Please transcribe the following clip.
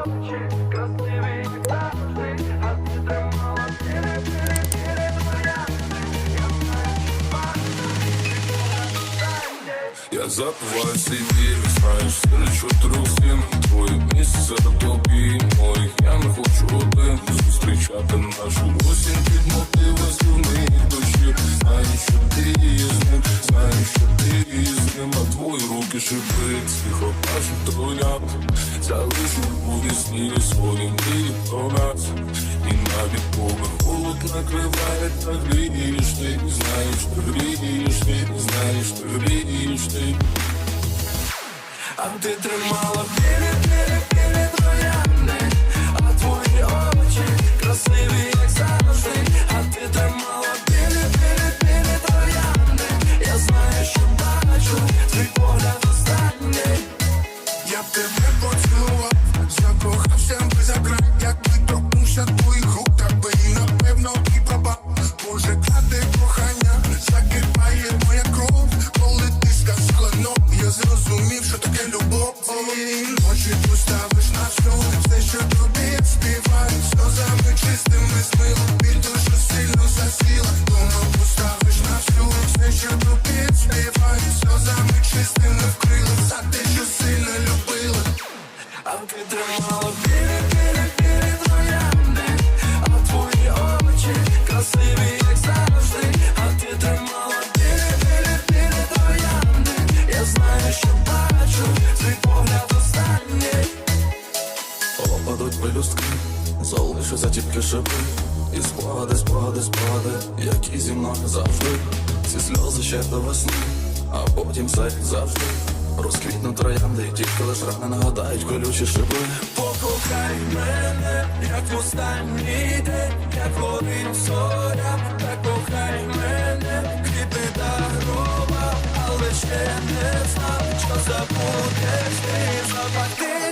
Я забываю себе, знаешь, стін Твоє місце серед тобі моїх Я не бачить троянд Залишу у вісні своїм мірі про нас. І навіть коли холод накриває, та грієш ти Знаєш, ти грієш ти, знаєш, ти грієш ти. А ти тримала білі, білі, сльозами чистими біль дуже сильно засіла, дома поставиш на всю, все, що тобі співаю, сльозами чистими вкрила, за те, що сильно любила. А ти тримала білі, білі, білі троянди, а твої очі красиві, як завжди, а ти тримала білі, білі, білі троянди. Я знаю, що бачу, твій погляд останній. Опадуть пелюстки, залишаться тільки шипи. І спогади, спогади, спогади, які зі мною завжди. Ці сльози ще до весни, а потім все завжди. Розквітнуть троянди, і тільки лиш рани нагадають колючі шипи. Покохай мене, як в останній день, як горить зоря, так кохай мене, квіти дарував, але ще не знав, що забудеш ти запах ти